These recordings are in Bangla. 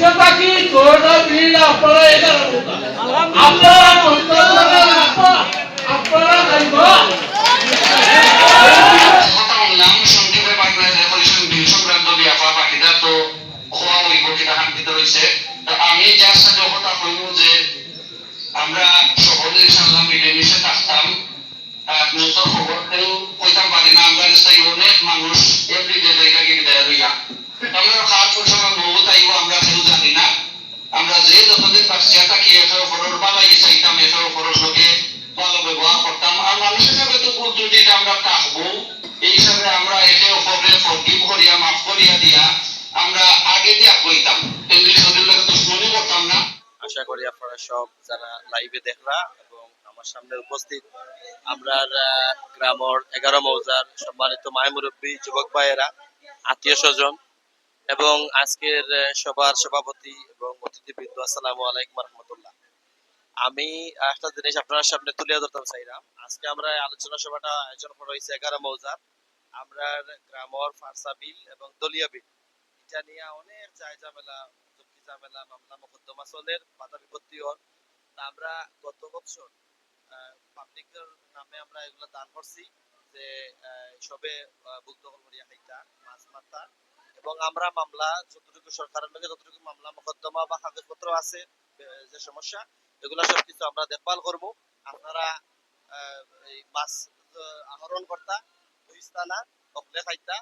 বাকি করোনা বিল আপনারা এগারো আপনারা আমরা সকলে ইনশাল্লাহ মিলেমিশে থাকতাম। নতুন খবর কেউ কইতাম পারি না, আমরা অনেক মানুষ এভরিডে জায়গা গিয়ে দেয় আমরা খাওয়ার সময় বহুত আইব আমরা কেউ জানি না। আমরা যে যতদিন বাচ্চা থাকি এটার উপরের বালাই চাইতাম এটার উপরের লোকে ভালো ব্যবহার করতাম। আর মানুষ হিসাবে তো যদি আমরা থাকব, এই হিসাবে আমরা একে অপরে ফরগিভ করিয়া, মাফ করিয়া দিয়া, আমরা আগে দিয়া কইতাম কিন্তু শরীর লোক দুশ্মনী করতাম না। আশা করি আপনারা সব যারা লাইভে দেখলা এবং আমার সামনে উপস্থিত আমরা গ্রামর এগারো মৌজার সম্মানিত মায় মুরব্বী যুবক ভাইয়েরা, আত্মীয় স্বজন এবং আজকের সবার সভাপতি এবং অতিথিবৃন্দ, আসসালামু আলাইকুম রহমতুল্লাহ। আমি একটা জিনিস আপনার সামনে তুলে ধরতাম চাইলাম আজকে আমরা আলোচনা সভাটা আয়োজন করা হয়েছে এগারো মৌজার। আমরা গ্রামর ফারসা বিল এবং দলিয়া বিল। এটা নিয়ে অনেক চাই ঝামেলা যুক্তি ঝামেলা মামলা মোকদ্দমা চলের বাধা বিপত্তি তা আমরা গত বছর পাবলিকের নামে আমরা এগুলো দান করছি যে সবে দখল খাইতা মাছ মারতা এবং আমরা মামলা যতটুকু সরকারের লগে যতটুকু মামলা মোকদ্দমা বা কাগজপত্র আছে যে সমস্যা এগুলা সবকিছু আমরা দেখভাল করব। আপনারা এই মাছ আহ, আহরণ কর্তা খাইতা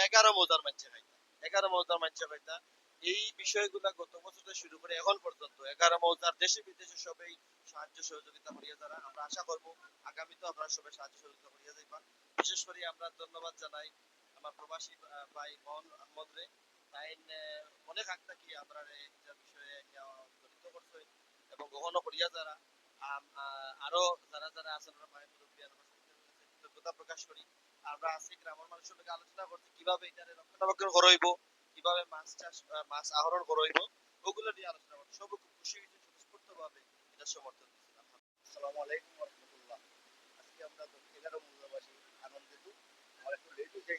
এগারো মৌজার খাইতা এগারো মৌজার খাইতা এই বিষয়গুলা গত বছর থেকে শুরু করে এখন পর্যন্ত এগারো মৌজার দেশে বিদেশে সবাই সাহায্য সহযোগিতা করিয়া যারা আমরা আশা করব আগামীতেও আপনারা সবাই সাহায্য সহযোগিতা করিয়া যাইবা বিশেষ করে আমরা ধন্যবাদ জানাই আমার প্রবাসী ভাই মোহন আহমদ রে তাই অনেক আগ থাকি আমরা এটা বিষয়ে জড়িত করছে এবং গ্রহণ করিয়া যারা আরও যারা যারা আছেন কাছে কৃতজ্ঞতা প্রকাশ করি। আমরা আজকে গ্রামের মানুষের লগে আলোচনা করছি, কীভাবে এটা রক্ষণাবেক্ষণ করইব, কীভাবে মাছ চাষ মাছ আহরণ করইব, ওগুলো নিয়ে আলোচনা করছি। সব খুব খুশি হয়েছে স্বতঃস্ফূর্ত ভাবে এটা সমর্থন দিচ্ছিলাম আসসালামু আলাইকুম আজকে আমরা এগারো মূল্যবাসী আনন্দিত। আমার একটু লেট হয়ে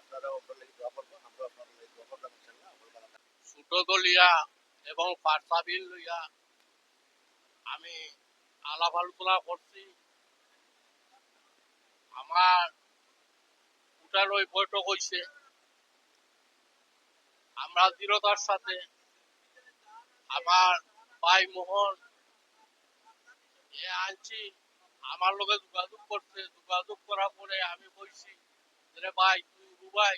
আপনার লাগে দোয়া করলাম ইনশাল্লাহ আমার ভালো থাকবেন। ছোট দলিয়া এবং ফারসা বিল লইয়া আমি আলাপ আলোচনা করছি। আমার ওই বৈঠক হয়েছে আমরা দৃঢ়তার সাথে আমার ভাই মোহন, এ আনছি, আমার লগে যোগাযোগ করছে। যোগাযোগ করার পরে আমি বলছি ভাই, তুই রুবাই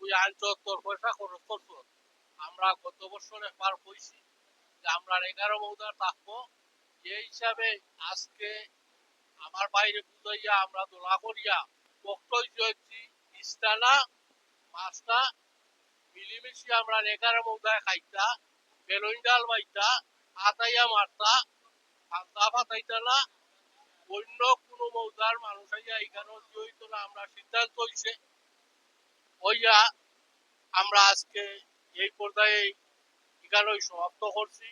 তুই আনছ তোর পয়সা খরচ করছ। আমরা গত বছর একবার কইছি যে আমরা এগারো মৌজা থাকব। এই হিসাবে আজকে আমার বাইরে বুঝাইয়া, আমরা দোলা করিয়া বক্তব্য হচ্ছি ইস্তানা মাছটা মিলিমিশি আমরা এগারো মৌজায় খাইতা, বেলুন ডাল মাইতা, আতাইয়া মারতা ফান্তা ফাতাইতা না অন্য কোন মৌজার মানুষ আইয়া এখানে জড়িত না, আমরা সিদ্ধান্ত হইছে, হইয়া আমরা আজকে এই পর্যায়ে এখানে সমাপ্ত করছি।